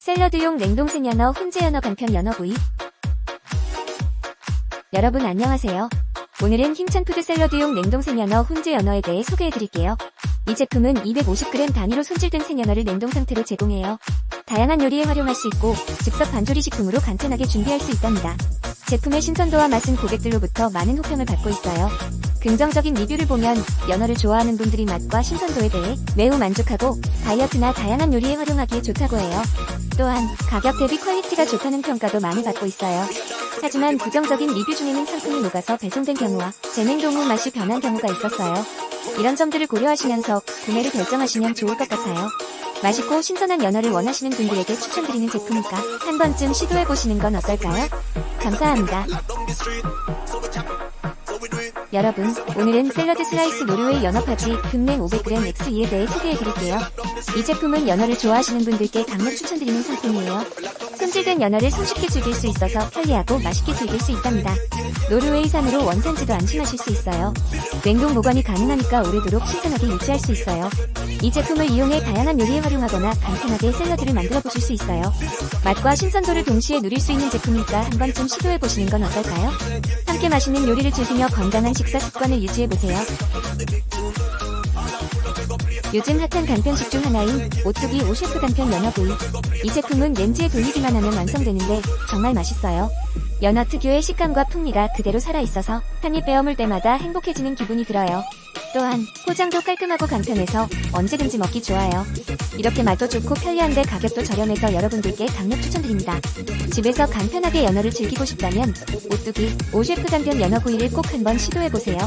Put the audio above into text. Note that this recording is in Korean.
샐러드용 냉동생 연어, 훈제 연어 간편 연어 구이. 여러분 안녕하세요. 오늘은 힘찬 푸드 샐러드용 냉동생 연어, 훈제 연어에 대해 소개해드릴게요. 이 제품은 250g 단위로 손질된 생연어를 냉동 상태로 제공해요. 다양한 요리에 활용할 수 있고 즉석 반조리 식품으로 간편하게 준비할 수 있답니다. 제품의 신선도와 맛은 고객들로부터 많은 호평을 받고 있어요. 긍정적인 리뷰를 보면 연어를 좋아하는 분들이 맛과 신선도에 대해 매우 만족하고 다이어트나 다양한 요리에 활용하기에 좋다고 해요. 또한 가격 대비 퀄리티가 좋다는 평가도 많이 받고 있어요. 하지만 부정적인 리뷰 중에는 상품이 녹아서 배송된 경우와 재냉동 후 맛이 변한 경우가 있었어요. 이런 점들을 고려하시면서 구매를 결정하시면 좋을 것 같아요. 맛있고 신선한 연어를 원하시는 분들에게 추천드리는 제품이니까 한 번쯤 시도해보시는 건 어떨까요? 감사합니다. 여러분, 오늘은 샐러드 슬라이스 노르웨이 연어파지 금냉 500g X2에 대해 소개해드릴게요. 이 제품은 연어를 좋아하시는 분들께 강력 추천드리는 상품이에요. 손질된 연어를 손쉽게 즐길 수 있어서 편리하고 맛있게 즐길 수 있답니다. 노르웨이산으로 원산지도 안심하실 수 있어요. 냉동 보관이 가능하니까 오래도록 신선하게 유지할 수 있어요. 이 제품을 이용해 다양한 요리에 활용하거나 간편하게 샐러드를 만들어 보실 수 있어요. 맛과 신선도를 동시에 누릴 수 있는 제품이니까 한 번쯤 시도해 보시는 건 어떨까요? 함께 맛있는 요리를 즐기며 건강한 식사 습관을 유지해 보세요. 요즘 핫한 간편식 중 하나인 오뚜기 오셰프 간편 연어구이. 이 제품은 렌즈에 돌리기만 하면 완성되는데 정말 맛있어요. 연어 특유의 식감과 풍미가 그대로 살아있어서 한입 베어물 때마다 행복해지는 기분이 들어요. 또한 포장도 깔끔하고 간편해서 언제든지 먹기 좋아요. 이렇게 맛도 좋고 편리한데 가격도 저렴해서 여러분들께 강력 추천드립니다. 집에서 간편하게 연어를 즐기고 싶다면 오뚜기 오셰프 간편 연어 구이를 꼭 한번 시도해보세요.